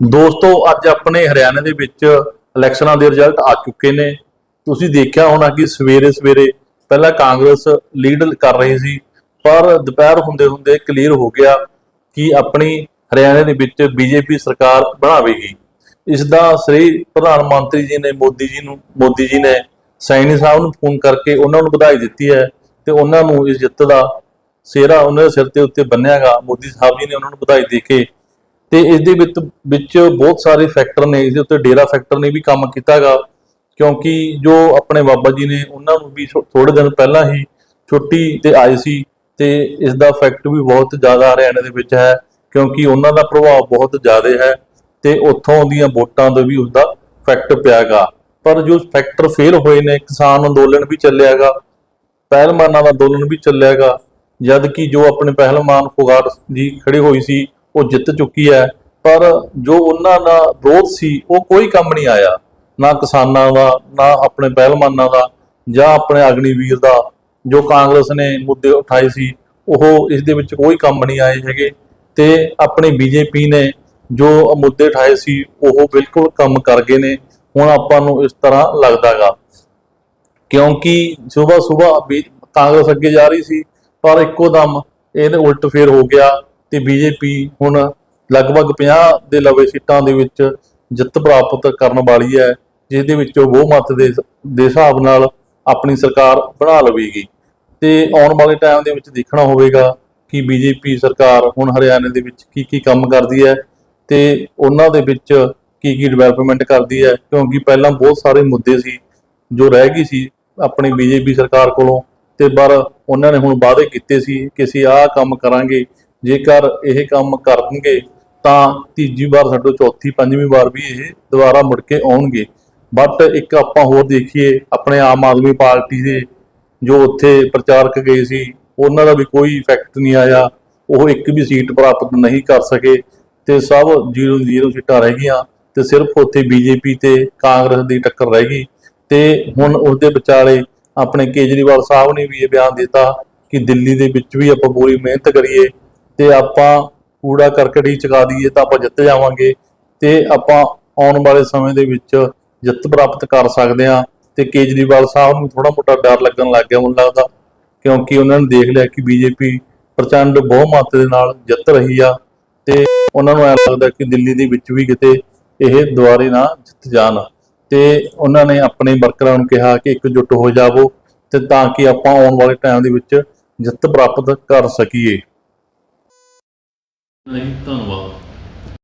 ਦੋਸਤੋ, ਅੱਜ ਆਪਣੇ ਹਰਿਆਣਾ ਦੇ ਵਿੱਚ ਇਲੈਕਸ਼ਨਾਂ ਦੇ ਰਿਜ਼ਲਟ ਆ ਚੁੱਕੇ ਨੇ। ਤੁਸੀਂ ਦੇਖਿਆ ਹੋਣਾ ਕਿ ਸਵੇਰੇ ਸਵੇਰੇ ਪਹਿਲਾਂ ਕਾਂਗਰਸ ਲੀਡ ਕਰ ਰਹੀ ਸੀ, ਪਰ ਦੁਪਹਿਰ ਹੁੰਦੇ ਹੁੰਦੇ ਕਲੀਅਰ ਹੋ ਗਿਆ ਕਿ ਆਪਣੀ ਹਰਿਆਣਾ ਦੇ ਵਿੱਚ ਬੀਜੇਪੀ ਸਰਕਾਰ ਬਣਾਵੇਗੀ। ਇਸ ਦਾ ਸ੍ਰੀ ਪ੍ਰਧਾਨ ਮੰਤਰੀ ਜੀ ਨੇ, ਮੋਦੀ ਜੀ ਨੂੰ, ਮੋਦੀ ਜੀ ਨੇ ਸੈਣੀ ਸਾਹਿਬ ਨੂੰ ਫੋਨ ਕਰਕੇ ਉਹਨਾਂ ਨੂੰ ਵਧਾਈ ਦਿੱਤੀ ਹੈ ਤੇ ਉਹਨਾਂ ਨੂੰ ਇਸ ਜਿੱਤ ਦਾ ਸਿਹਰਾ ਉਹਨਾਂ ਦੇ ਸਿਰ ਤੇ ਉੱਤੇ ਬੰਨਿਆਗਾ। ਮੋਦੀ ਸਾਹਿਬ ਜੀ ਨੇ ਉਹਨਾਂ ਨੂੰ ਵਧਾਈ ਦੇ ਕੇ ਤੇ ਇਸ ਦੇ ਵਿੱਚ ਵਿੱਚ ਬਹੁਤ ਸਾਰੇ ਫੈਕਟਰ ਨੇ ਇਸ ਦੇ ਉੱਤੇ ਡੇਰਾ ਫੈਕਟਰ ਨੇ ਵੀ ਕੰਮ ਕੀਤਾਗਾ। ਕਿਉਂਕਿ ਜੋ ਆਪਣੇ ਬਾਬਾ ਜੀ ਨੇ ਉਹਨਾਂ ਨੂੰ ਵੀ ਥੋੜੇ ਦਿਨ ਪਹਿਲਾਂ ਹੀ ਛੁੱਟੀ ਤੇ ਆਏ ਸੀ ਤੇ ਇਸ ਦਾ ਫੈਕਟ ਵੀ ਬਹੁਤ ਜ਼ਿਆਦਾ ਹਰਿਆਣੇ ਦੇ ਵਿੱਚ ਹੈ, ਕਿਉਂਕਿ ਉਹਨਾਂ ਦਾ ਪ੍ਰਭਾਵ ਬਹੁਤ ਜ਼ਿਆਦਾ ਹੈ ਤੇ ਉੱਥੋਂ ਦੀਆਂ ਵੋਟਾਂ ਦਾ ਵੀ ਉਸਦਾ ਫੈਕਟ ਪਿਆਗਾ। ਪਰ ਜੋ ਫੈਕਟਰ ਫੇਲ ਹੋਏ ਨੇ, ਕਿਸਾਨ ਅੰਦੋਲਨ ਵੀ ਚੱਲਿਆਗਾ, ਪਹਿਲਵਾਨਾਂ ਦਾ ਅੰਦੋਲਨ ਵੀ ਚੱਲਿਆਗਾ ਜਦ ਕਿ ਜੋ ਆਪਣੇ ਪਹਿਲਵਾਨ ਫੁਗਾਰ ਜੀ ਖੜੀ ਹੋਈ ਸੀ ਉਹ ਜਿੱਤ ਚੁੱਕੀ ਹੈ, ਪਰ ਜੋ ਉਹਨਾਂ ਦਾ ਵਿਰੋਧ ਸੀ, ਉਹ ਕੋਈ ਕੰਮ ਨਹੀਂ ਆਇਆ। ਨਾ ਕਿਸਾਨਾਂ ਦਾ, ਨਾ ਆਪਣੇ ਪਹਿਲਵਾਨਾਂ ਦਾ, ਜਾਂ ਆਪਣੇ ਅਗਨੀਵੀਰ ਦਾ, ਜੋ ਕਾਂਗਰਸ ਨੇ ਮੁੱਦੇ ਉਠਾਏ ਸੀ, ਉਹ ਇਸ ਦੇ ਵਿੱਚ ਕੋਈ ਕੰਮ ਨਹੀਂ ਆਏ ਹੈਗੇ। ਤੇ ਆਪਣੀ ਬੀਜੇਪੀ ਨੇ ਜੋ ਮੁੱਦੇ ਉਠਾਏ ਸੀ, ਉਹ ਬਿਲਕੁਲ ਕੰਮ ਕਰ ਗਏ ਨੇ। ਹੁਣ ਆਪਾਂ ਨੂੰ ਇਸ ਤਰ੍ਹਾਂ ਲੱਗਦਾਗਾ। ਕਿਉਂਕਿ ਸਵੇਰ ਸਵੇਰ ਵੀ ਕਾਂਗਰਸ ਅੱਗੇ ਜਾ ਰਹੀ ਸੀ, ਪਰ ਇੱਕੋ ਦਮ ਇਹਨੇ ਉਲਟ ਫੇਰ ਹੋ ਗਿਆ। ਤੇ ਬੀਜੇਪੀ ਹੁਣ ਲਗਭਗ 50 ਦੇ ਲਵੇ ਸੀਟਾਂ ਦੇ ਵਿੱਚ ਜਿੱਤ ਪ੍ਰਾਪਤ ਕਰਨ ਵਾਲੀ ਹੈ ਜਿਸ ਦੇ ਵਿੱਚ ਬਹੁਮਤ ਦੇ ਦੇ ਹਿਸਾਬ ਨਾਲ ਆਪਣੀ ਸਰਕਾਰ ਬਣਾ ਲਵੇਗੀ। ਤੇ ਆਉਣ ਵਾਲੇ ਟਾਈਮ ਦੇ ਵਿੱਚ ਦੇਖਣਾ ਹੋਵੇਗਾ ਕਿ ਬੀਜੇਪੀ ਸਰਕਾਰ ਹੁਣ ਹਰਿਆਣੇ ਦੇ ਵਿੱਚ ਕੀ ਕੀ ਕੰਮ ਕਰਦੀ ਹੈ ਤੇ ਉਹਨਾਂ ਦੇ ਵਿੱਚ ਕੀ ਕੀ ਡਿਵੈਲਪਮੈਂਟ ਕਰਦੀ ਹੈ, ਕਿਉਂਕਿ ਪਹਿਲਾਂ ਬਹੁਤ ਸਾਰੇ ਮੁੱਦੇ ਸੀ ਜੋ ਰਹਿ ਗਈ ਸੀ ਆਪਣੀ ਬੀਜੇਪੀ ਸਰਕਾਰ ਕੋਲੋਂ ਤੇ ਪਰ ਉਹਨਾਂ ਨੇ ਹੁਣ ਵਾਅਦੇ ਕੀਤੇ ਸੀ ਕਿ ਅਸੀਂ ਆਹ ਕੰਮ ਕਰਾਂਗੇ ਜੇਕਰ ਇਹ ਕੰਮ ਕਰਨਗੇ, ਤਾਂ ਤੀਜੀ ਵਾਰ ਸਾਡੋ ਚੌਥੀ, ਪੰਜਵੀਂ ਵਾਰ ਵੀ ਇਹ ਦੁਬਾਰਾ ਮੁੜ ਕੇ ਆਉਣਗੇ। ਬਟ ਇੱਕ ਆਪਾਂ ਹੋਰ ਦੇਖੀਏ, ਆਪਣੇ ਆਮ ਆਦਮੀ ਪਾਰਟੀ ਦੇ ਜੋ ਉੱਥੇ ਪ੍ਰਚਾਰਕ ਗਏ ਸੀ, ਉਹਨਾਂ ਦਾ ਵੀ ਕੋਈ ਇਫੈਕਟ ਨਹੀਂ ਆਇਆ। ਉਹ ਇੱਕ ਵੀ ਸੀਟ ਪ੍ਰਾਪਤ ਨਹੀਂ ਕਰ ਸਕੇ ਤੇ ਸਭ 0-0 ਸੀਟਾਂ ਰਹਿ ਗਈਆਂ ਤੇ ਸਿਰਫ ਉੱਥੇ ਬੀਜੇਪੀ ਤੇ ਕਾਂਗਰਸ ਦੀ ਟੱਕਰ ਰਹਿ ਗਈ। ਤੇ ਹੁਣ ਉਸਦੇ ਵਿਚਾਲੇ ਆਪਣੇ ਕੇਜਰੀਵਾਲ ਸਾਹਿਬ ਨੇ ਵੀ ਇਹ ਬਿਆਨ ਦਿੱਤਾ ਕਿ ਦਿੱਲੀ ਦੇ ਵਿੱਚ ਵੀ ਆਪਾਂ ਪੂਰੀ ਮਿਹਨਤ ਕਰੀਏ। ਤੇ ਆਪਾਂ ਕੂੜਾ ਕਰਕਟ ਹੀ ਚੁਕਾ ਦਈਏ ਤਾਂ ਆਪਾਂ ਜਿੱਤ ਜਾਵਾਂਗੇ ਤੇ ਆਪਾਂ ਆਉਣ ਵਾਲੇ ਸਮੇਂ ਦੇ ਵਿੱਚ ਜਿੱਤ ਪ੍ਰਾਪਤ ਕਰ ਸਕਦੇ ਹਾਂ। ਤੇ ਕੇਜਰੀਵਾਲ ਸਾਹਿਬ ਨੂੰ ਥੋੜਾ ਮੋਟਾ ਡਰ ਲੱਗਣ ਲੱਗ ਗਿਆ ਮੈਨੂੰ ਲੱਗਦਾ, ਕਿਉਂਕਿ ਉਹਨਾਂ ਨੇ ਦੇਖ ਲਿਆ ਕਿ ਬੀਜੇਪੀ ਪ੍ਰਚੰਡ ਬਹੁਮਤ ਦੇ ਨਾਲ ਜਿੱਤ ਰਹੀ ਆ ਤੇ ਉਹਨਾਂ ਨੂੰ ਐ ਲੱਗਦਾ ਕਿ ਦਿੱਲੀ ਦੇ ਵਿੱਚ ਵੀ ਕਿਤੇ ਇਹ ਦੁਆਰੇ ਨਾ ਜਿੱਤ ਜਾਣ। ਤੇ ਉਹਨਾਂ ਨੇ ਆਪਣੇ ਵਰਕਰਾਂ ਨੂੰ ਕਿਹਾ ਕਿ ਇਕਜੁੱਟ ਹੋ ਜਾਵੋ ਤੇ ਤਾਂ ਕਿ ਆਪਾਂ ਆਉਣ ਵਾਲੇ ਟਾਈਮ ਦੇ ਵਿੱਚ ਜਿੱਤ ਪ੍ਰਾਪਤ ਕਰ ਸਕੀਏ। ਨਹੀਂ ਧੰਨਵਾਦ